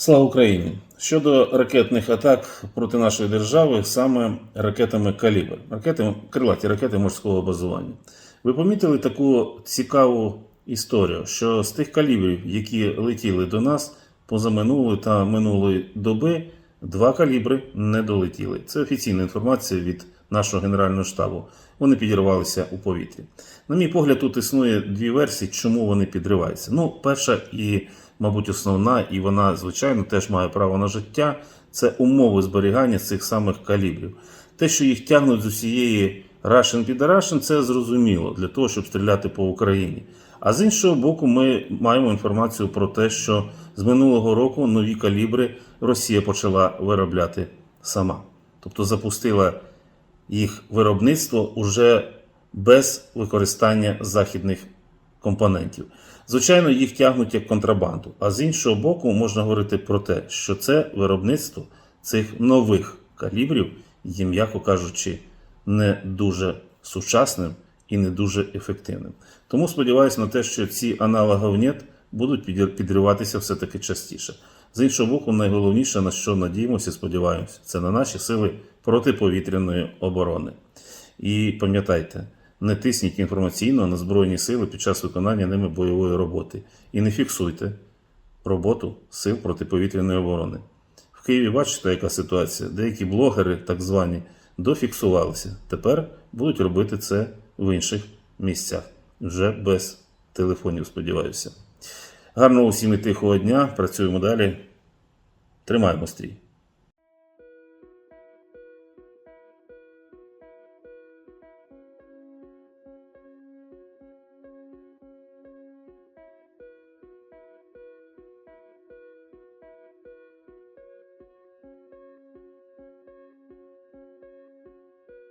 Слава Україні! Щодо ракетних атак проти нашої держави, саме ракетами Калібр, ракети, крилаті ракети морського базування. Ви помітили таку цікаву історію, що з тих калібрів, які летіли до нас позаминулої та минулої доби, два калібри не долетіли. Це офіційна інформація від нашого генерального штабу. Вони підірвалися у повітрі. На мій погляд, тут існує дві версії, чому вони підриваються. Ну, перша і, мабуть, основна, і вона, звичайно, теж має право на життя. Це умови зберігання цих самих калібрів. Те, що їх тягнуть з усієї Russian під Russian, це зрозуміло для того, щоб стріляти по Україні. А з іншого боку, ми маємо інформацію про те, що з минулого року нові калібри Росія почала виробляти сама. Тобто запустила їх виробництво уже без використання західних компонентів. Звичайно, їх тягнуть як контрабанду. А з іншого боку, можна говорити про те, що це виробництво цих нових калібрів є, м'яко кажучи, не дуже сучасним і не дуже ефективним. Тому сподіваюся на те, що ці аналоги НЕТ будуть підриватися все-таки частіше. З іншого боку, найголовніше, на що надіємося, сподіваємося, це на наші сили протиповітряної оборони. І пам'ятайте, не тисніть інформаційно на Збройні сили під час виконання ними бойової роботи. І не фіксуйте роботу сил протиповітряної оборони. В Києві бачите, яка ситуація. Деякі блогери, так звані, дофіксувалися. Тепер будуть робити це в інших місцях, вже без телефонів, сподіваюся. Гарного усім і тихого дня. Працюємо далі. Тримаємо стрій.